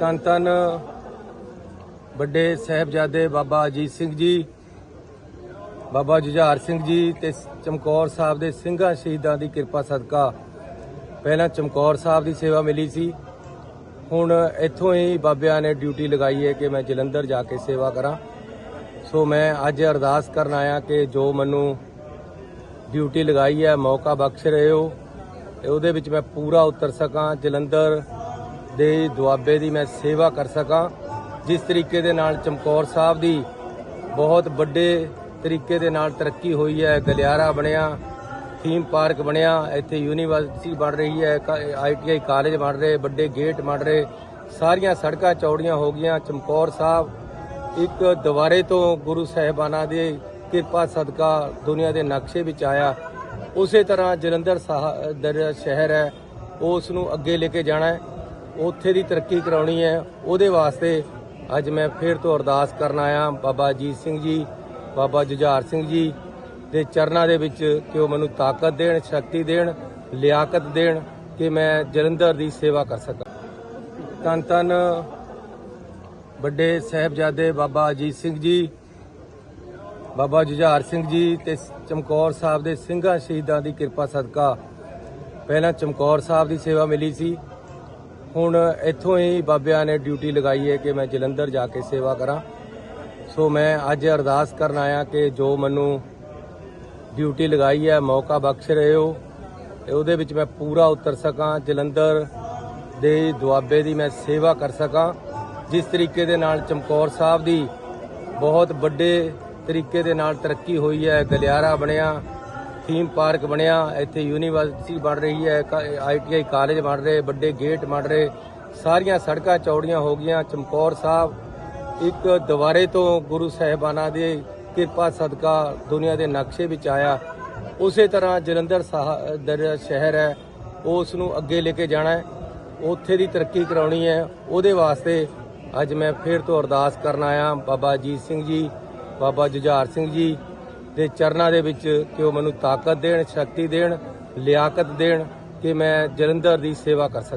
ਧੰਨ ਧੰਨ ਵੱਡੇ ਸਾਹਿਬਜ਼ਾਦੇ ਬਾਬਾ ਅਜੀਤ ਸਿੰਘ ਜੀ, ਬਾਬਾ ਜੁਝਾਰ ਸਿੰਘ ਜੀ ਤੇ ਚਮਕੌਰ ਸਾਹਿਬ ਦੇ ਸਿੰਘਾਂ ਸ਼ਹੀਦਾਂ ਦੀ ਕਿਰਪਾ ਸਦਕਾ ਪਹਿਲਾਂ ਚਮਕੌਰ ਸਾਹਿਬ ਦੀ ਸੇਵਾ ਮਿਲੀ ਸੀ। ਹੁਣ ਇੱਥੋਂ ਹੀ ਬਾਬਿਆਂ ਨੇ ਡਿਊਟੀ ਲਗਾਈ ਹੈ ਕਿ ਮੈਂ ਜਲੰਧਰ ਜਾ ਕੇ ਸੇਵਾ ਕਰਾਂ। ਸੋ ਮੈਂ ਅੱਜ ਅਰਦਾਸ ਕਰਨ ਆਇਆ ਕਿ ਜੋ ਮੈਨੂੰ ਡਿਊਟੀ ਲਗਾਈ ਹੈ, ਮੌਕਾ ਬਖਸ਼ ਰਹੇ ਹੋ ਤੇ ਉਹਦੇ ਵਿੱਚ ਮੈਂ ਪੂਰਾ ਉਤਰ ਸਕਾਂ। ਜਲੰਧਰ ਦੇ ਦੁਆਬੇ ਦੀ ਮੈਂ ਸੇਵਾ ਕਰ ਸਕਾਂ, ਜਿਸ ਤਰੀਕੇ ਦੇ ਨਾਲ ਚਮਕੌਰ ਸਾਹਿਬ ਦੀ ਬਹੁਤ ਵੱਡੇ ਤਰੀਕੇ ਦੇ ਨਾਲ ਤਰੱਕੀ ਹੋਈ ਹੈ, ਗਲਿਆਰਾ ਬਣਿਆ ਥੀਮ ਪਾਰਕ ਬਣਿਆ, ਇੱਥੇ ਯੂਨੀਵਰਸਿਟੀ ਬਣ ਰਹੀ ਹੈ ਆਈਟੀਆਈ ਕਾਲਜ ਬਣ ਰਹੇ, ਵੱਡੇ ਗੇਟ ਬਣ ਰਹੇ, ਸਾਰੀਆਂ ਸੜਕਾਂ ਚੌੜੀਆਂ ਹੋ ਗਈਆਂ। ਚਮਕੌਰ ਸਾਹਿਬ ਇੱਕ ਦੁਬਾਰੇ ਤੋਂ ਗੁਰੂ ਸਾਹਿਬਾਨਾਂ ਦੇ ਕਿਰਪਾ ਸਦਕਾ ਦੁਨੀਆ ਦੇ ਨਕਸ਼ੇ ਵਿੱਚ ਆਇਆ। ਉਸੇ ਤਰ੍ਹਾਂ ਜਲੰਧਰ ਸਾਹ- ਦਰ ਸ਼ਹਿਰ ਹੈ, ਉਸ ਨੂੰ ਅੱਗੇ ਲੈ ਕੇ ਜਾਣਾ ਹੈ। ਉੱਥੇ ਦੀ ਤਰੱਕੀ ਕਰਾਉਣੀ ਹੈ। ਉਹਦੇ ਵਾਸਤੇ ਅੱਜ ਮੈਂ ਫਿਰ ਤੋਂ ਅਰਦਾਸ ਕਰਨ ਆਇਆ। ਬਾਬਾ ਅਜੀਤ ਸਿੰਘ ਜੀ, ਬਾਬਾ ਜੁਝਾਰ ਸਿੰਘ ਜੀ ਦੇ ਚਰਨਾਂ ਦੇ ਵਿੱਚ ਕਿ ਉਹ ਮੈਨੂੰ ਤਾਕਤ ਦੇਣ, ਸ਼ਕਤੀ ਦੇਣ, ਲਿਆਕਤ ਦੇਣ ਕਿ ਮੈਂ ਜਲੰਧਰ ਦੀ ਸੇਵਾ ਕਰ ਸਕਾਂ। ਤਨ ਧੰਨ ਵੱਡੇ ਸਾਹਿਬਜ਼ਾਦੇ ਬਾਬਾ ਅਜੀਤ ਸਿੰਘ ਜੀ, ਬਾਬਾ ਜੁਝਾਰ ਸਿੰਘ ਜੀ ਤੇ ਚਮਕੌਰ ਸਾਹਿਬ ਦੇ ਸਿੰਘਾਂ ਸ਼ਹੀਦਾਂ ਦੀ ਕਿਰਪਾ ਸਦਕਾ। ਪਹਿਲਾਂ ਚਮਕੌਰ ਸਾਹਿਬ ਦੀ ਸੇਵਾ ਮਿਲੀ ਸੀ। ਹੁਣ ਇੱਥੋਂ ਹੀ ਬਾਬਿਆਂ ਨੇ ਡਿਊਟੀ ਲਗਾਈ ਹੈ ਕਿ ਮੈਂ ਜਲੰਧਰ ਜਾ ਕੇ ਸੇਵਾ ਕਰਾਂ। ਸੋ ਮੈਂ ਅੱਜ ਅਰਦਾਸ ਕਰਨ ਆਇਆ ਕਿ ਜੋ ਮੈਨੂੰ ਡਿਊਟੀ ਲਗਾਈ ਹੈ, ਮੌਕਾ ਬਖਸ਼ ਰਹੇ ਹੋ ਤੇ ਉਹਦੇ ਵਿੱਚ ਮੈਂ ਪੂਰਾ ਉਤਰ ਸਕਾਂ। ਜਲੰਧਰ ਦੇ ਦੁਆਬੇ ਦੀ ਮੈਂ ਸੇਵਾ ਕਰ ਸਕਾਂ। ਜਿਸ ਤਰੀਕੇ ਦੇ ਨਾਲ ਚਮਕੌਰ ਸਾਹਿਬ ਦੀ ਬਹੁਤ ਵੱਡੇ ਤਰੀਕੇ ਦੇ ਨਾਲ ਤਰੱਕੀ ਹੋਈ ਹੈ, ਗਲਿਆਰਾ ਬਣਿਆ। ਥੀਮ ਪਾਰਕ ਬਣਿਆ, ਇੱਥੇ ਯੂਨੀਵਰਸਿਟੀ ਬਣ ਰਹੀ ਹੈ ਆਈਟੀਆਈ ਕਾਲਜ ਬਣ ਰਹੇ, ਵੱਡੇ ਗੇਟ ਬਣ ਰਹੇ, ਸਾਰੀਆਂ ਸੜਕਾਂ ਚੌੜੀਆਂ ਹੋ ਗਈਆਂ, ਚਮਕੌਰ ਸਾਹਿਬ ਇੱਕ ਦੁਬਾਰੇ ਤੋਂ ਗੁਰੂ ਸਾਹਿਬਾਨਾਂ ਦੇ ਕਿਰਪਾ ਸਦਕਾ ਦੁਨੀਆ ਦੇ ਨਕਸ਼ੇ ਵਿੱਚ ਆਇਆ। ਉਸੇ ਤਰ੍ਹਾਂ ਜਲੰਧਰ ਸਾਹ- ਦਰ, ਸ਼ਹਿਰ ਹੈ ਉਸ ਨੂੰ ਅੱਗੇ ਲੈ ਕੇ ਜਾਣਾ ਹੈ, ਉੱਥੇ ਦੀ ਤਰੱਕੀ ਕਰਾਉਣੀ ਹੈ, ਉਹਦੇ ਵਾਸਤੇ ਅੱਜ ਮੈਂ ਫਿਰ ਤੋਂ ਅਰਦਾਸ ਕਰਨ ਆਇਆ, ਬਾਬਾ ਅਜੀਤ ਸਿੰਘ ਜੀ, ਬਾਬਾ ਜੁਝਾਰ ਸਿੰਘ ਜੀ ਦੇ ਚਰਨਾਂ ਦੇ ਵਿੱਚ ਕਿ ਉਹ ਮੈਨੂੰ ਤਾਕਤ ਦੇਣ, ਸ਼ਕਤੀ ਦੇਣ, ਲਿਆਕਤ ਦੇਣ ਕਿ ਮੈਂ ਜਲੰਧਰ ਦੀ ਸੇਵਾ ਕਰ ਸਕਾਂ।